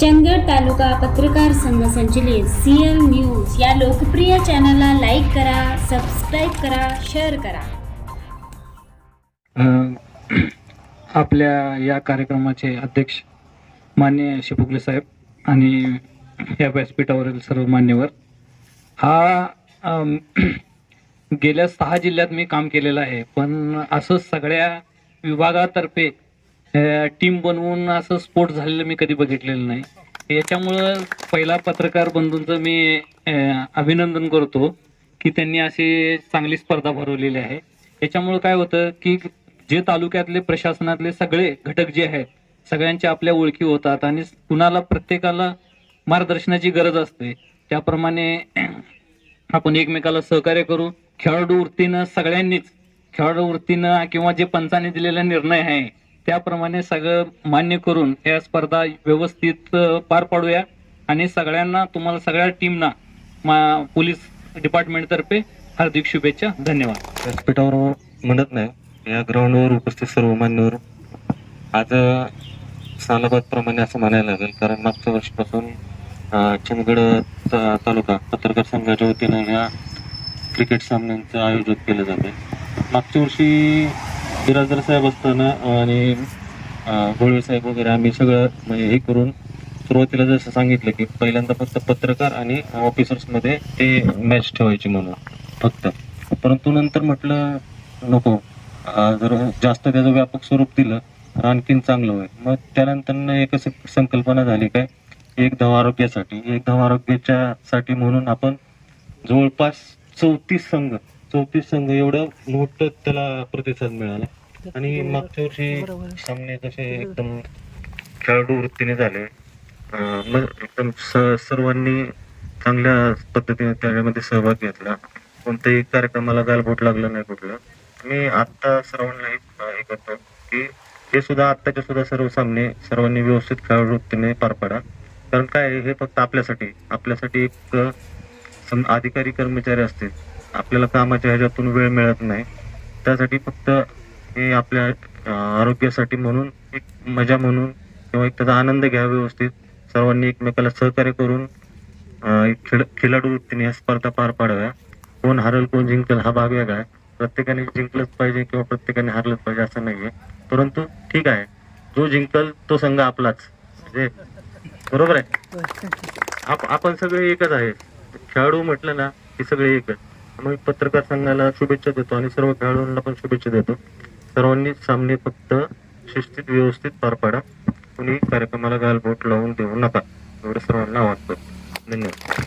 चंदगड तालुका पत्रकार संघ संचलित सीएल न्यूज या लोकप्रिय चॅनलला लाईक करा सबस्क्राईब करा शेअर करा. आपल्या या कार्यक्रमाचे अध्यक्ष मान्य शिपुकले साहेब आणि या व्यासपीठावरील सर्व मान्यवर हा गेल्या सहा जिल्ह्यात मी काम केलेलं आहे पण असं सगळ्या विभागातर्फे टीम बनवून असं स्पोर्ट झालेलं मी कधी बघितलेलं नाही. याच्यामुळं पहिला पत्रकार बंधूंचं मी अभिनंदन करतो की त्यांनी अशी चांगली स्पर्धा भरवलेली आहे. याच्यामुळं काय होतं की जे तालुक्यातले प्रशासनातले सगळे घटक जे आहेत सगळ्यांच्या आपल्या ओळखी होतात आणि कुणाला प्रत्येकाला मार्गदर्शनाची गरज असते. त्याप्रमाणे आपण एकमेकाला सहकार्य करू. खेळाडू वृत्तीनं सगळ्यांनीच खेळाडू वृत्तीनं किंवा जे पंचाने दिलेला निर्णय आहे त्याप्रमाणे सगळं मान्य करून या स्पर्धा व्यवस्थित पार पाडूया. आणि सगळ्यांना तुम्हाला सगळ्या टीमना मा पोलीस डिपार्टमेंटतर्फे हार्दिक शुभेच्छा धन्यवाद. व्यासपीठावर म्हणत नाही या ग्राउंडवर उपस्थित सर्व मान्यवर आज सालाबाद प्रमाणे असं म्हणायला लागेल कारण मागच्या वर्षीपासून अं, तालुका पत्रकार संघाच्या वतीनं या क्रिकेट सामन्यांचं आयोजन केलं जाते मागच्या वर्षी बिराजदार साहेब असताना आणि अं, साहेब वगैरे आम्ही सगळं म्हणजे हे करून सुरुवातीला जसं सांगितलं की पहिल्यांदा फक्त पत्रकार आणि ऑफिसर्समध्ये ते मॅच ठेवायची म्हणून फक्त. परंतु नंतर म्हटलं नको जर जास्त त्याचं व्यापक स्वरूप दिलं तर आणखीन चांगलं होईल. मग त्यानंतर एक असं संकल्पना झाली काय एक धाव आरोग्यासाठी एक धाव आरोग्याच्या साठी म्हणून आपण जवळपास चौतीस संघ चौतीस संघ एवढं मोठं त्याला प्रतिसाद मिळाला. आणि मागच्या वर्षी सामने जसे एकदम खेळाडू वृत्तीने झाले. अं, मग एकदम सर्वांनी चांगल्या पद्धतीने त्याच्यामध्ये सहभाग घेतला. कोणत्याही कार्यक्रमाला गालबोट लागलं नाही कुठलं. मी आत्ता सर्वांना एक हे करतो की हे सुद्धा आत्ताचे सुद्धा सर्व सामने सर्वांनी व्यवस्थित खेळाडू वृत्तीने पार पाडा. कारण काय हे फक्त आपल्यासाठी आपल्यासाठी एक अधिकारी कर्मचारी असतील. आपल्याला कामाच्या ह्याच्यातून वेळ मिळत नाही. त्यासाठी फक्त हे आपल्या आरोग्यासाठी म्हणून एक मजा म्हणून किंवा एक त्याचा आनंद घ्या व्यवस्थित. सर्वांनी एकमेकाला सहकार्य करून एक खेळ खेळाडू वृत्तीने या स्पर्धा पार पाडाव्या. कोण हरल कोण जिंकल हा भाग वेगळा आहे. प्रत्येकाने जिंकलंच पाहिजे किंवा प्रत्येकाने हरलंच पाहिजे असं नाहीये. परंतु ठीक आहे. जो जिंकल तो संघ आपलाच. म्हणजे बरोबर आहे? आप आपण सगळे एकच आहे. खेळाडू म्हटलं ना की सगळे एकच. मग पत्रकार संघाला शुभेच्छा देतो आणि सर्व खेळाडूंना पण शुभेच्छा देतो. सर्वांनी सामने फक्त शिस्तीत व्यवस्थित पार पाडा. कुणी कार्यक्रमाला गालबोट लावून देऊ नका. एवढं सर्वांना आवाहन करतो. धन्यवाद.